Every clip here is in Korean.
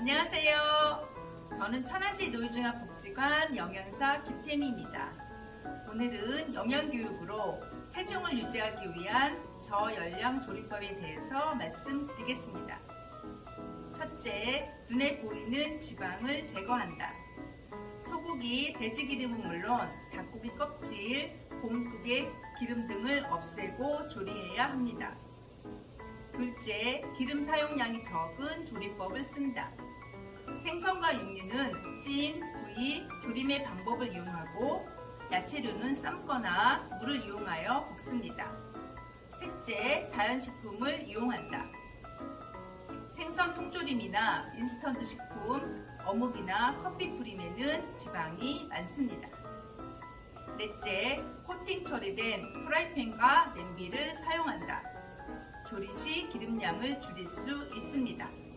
안녕하세요. 저는 천안시 노유중앙복지관 영양사 김태미입니다. 오늘은 영양교육으로 체중을 유지하기 위한 저열량 조리법에 대해서 말씀드리겠습니다. 첫째, 눈에 보이는 지방을 제거한다. 소고기, 돼지 기름은 물론 닭고기 껍질, 곰국의 기름 등을 없애고 조리해야 합니다. 둘째, 기름 사용량이 적은 조리법을 쓴다. 생선과 육류는 찜, 구이, 조림의 방법을 이용하고 야채류는 삶거나 물을 이용하여 볶습니다. 셋째, 자연식품을 이용한다. 생선 통조림이나 인스턴트 식품, 어묵이나 커피 프림에는 지방이 많습니다. 넷째, 코팅 처리된 프라이팬과 냄비를 사용한다. 조리 시 기름량을 줄일 수 있습니다.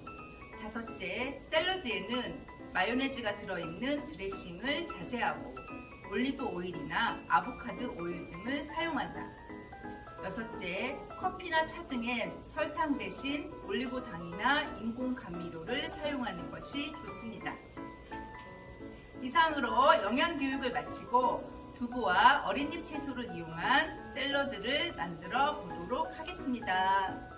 다섯째, 샐러드에는 마요네즈가 들어있는 드레싱을 자제하고 올리브 오일이나 아보카도 오일 등을 사용한다. 여섯째, 커피나 차 등엔 설탕 대신 올리고당이나 인공 감미료를 사용하는 것이 좋습니다. 이상으로 영양 교육을 마치고 두부와 어린잎 채소를 이용한 샐러드를 만들어 보도록 하겠습니다.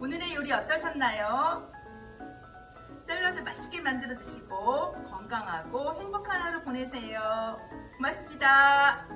오늘의 요리 어떠셨나요? 샐러드 맛있게 만들어 드시고 건강하고 행복한 하루 보내세요. 고맙습니다.